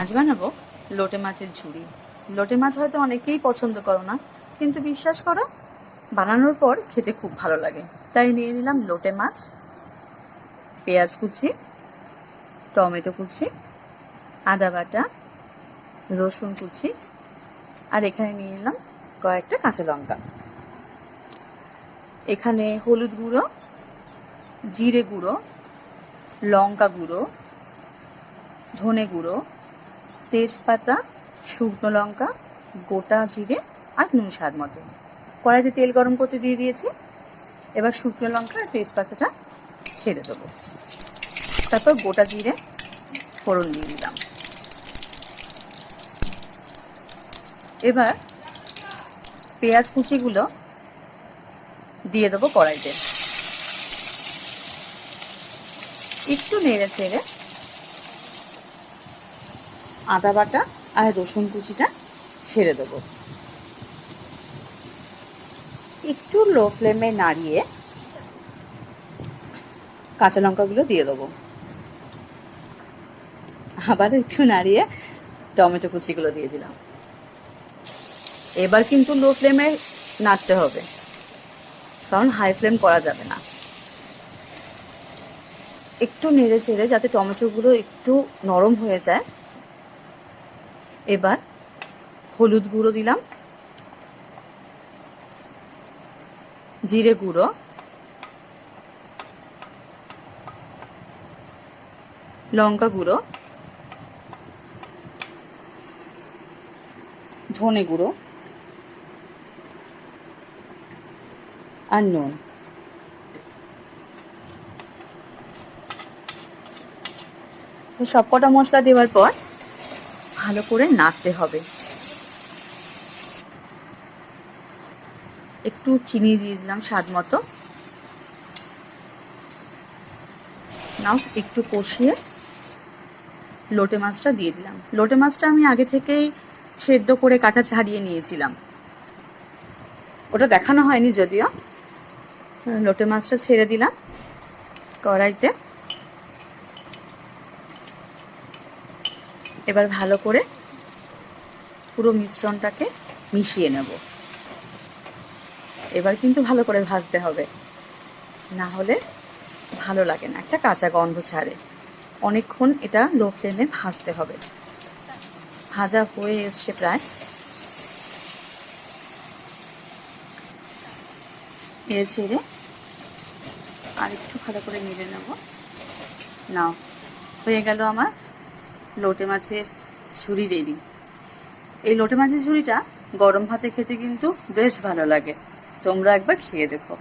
আজ বানাবো লোটে মাছের ঝুড়ি। লোটে মাছ হয়তো অনেকেই পছন্দ করো না, কিন্তু বিশ্বাস করো, বানানোর পর খেতে খুব ভালো লাগে। তাই নিয়ে নিলাম লোটে মাছ, পেঁয়াজ কুচি, টমেটো কুচি, আদা বাটা, রসুন কুচি, আর এখানে নিয়ে নিলাম কয়েকটা কাঁচা লঙ্কা। এখানে হলুদ গুঁড়ো, জিরে গুঁড়ো, লঙ্কা গুঁড়ো, ধনে গুঁড়ো তেজপাতা, শুকনো লঙ্কা, গোটা জিরে আর নুন স্বাদ মতো। কড়াইতে তেল গরম করতে দিয়ে দিয়েছি। এবার শুকনো লঙ্কা আর তেজপাতাটা ছেড়ে দেবো। তারপর গোটা জিরে ফোড়ন দিয়ে দিলাম। এবার পেঁয়াজ কুচিগুলো দিয়ে দেবো কড়াইতে। একটু নেড়ে চেড়ে আদা বাটা আর রসুন কুচিটা ছেড়ে দেবো। একটু লো ফ্লেমে নাড়িয়ে কাঁচা লঙ্কাগুলো দিয়ে দেবো। আবার একটু নাড়িয়ে টমেটো কুচিগুলো দিয়ে দিলাম। এবার কিন্তু লো ফ্লেমে নাড়তে হবে, কারণ হাই ফ্লেম করা যাবে না। একটু নেড়ে চেড়ে যাতে টমেটোগুলো একটু নরম হয়ে যায় এবার হলুদ গুঁড়ো দিলাম, জিরে গুঁড়ো, লঙ্কা গুঁড়ো, ধনে গুঁড়ো আর নুন। সবকটা মশলা দেওয়ার পর ভালো করে নাড়তে হবে। একটু চিনি দিয়ে দিলাম স্বাদ মতো। নাও, একটু কষিয়ে লোটে মাছটা দিয়ে দিলাম। লোটে মাছটা আমি আগে থেকেই সেদ্ধ করে কাটা ছাড়িয়ে নিয়েছিলাম। ওটা দেখানো হয়নি যদিও। লোটে মাছটা ছেড়ে দিলাম কড়াইতে। এবার ভালো করে পুরো মিশ্রণটাকে মিশিয়ে নেব। এবার কিন্তু ভালো করে ভাজতে হবে। না হলে ভালো লাগে না, একটা কাঁচা গন্ধ ছাড়ে। অনেকক্ষণ এটা লো ফ্লেমে ভাজতে হবে। ভাজা হয়ে এসছে প্রায়। এর ছেড়ে আর একটু ভালো করে নেড়ে নেব। নাও, হয়ে গেল আমার লোটে মাছের ঝুড়ি রেডি। এই লোটে মাছের ঝুড়িটা গরম ভাতে খেতে কিন্তু বেশ ভালো লাগে। তোমরা একবার খেয়ে দেখো।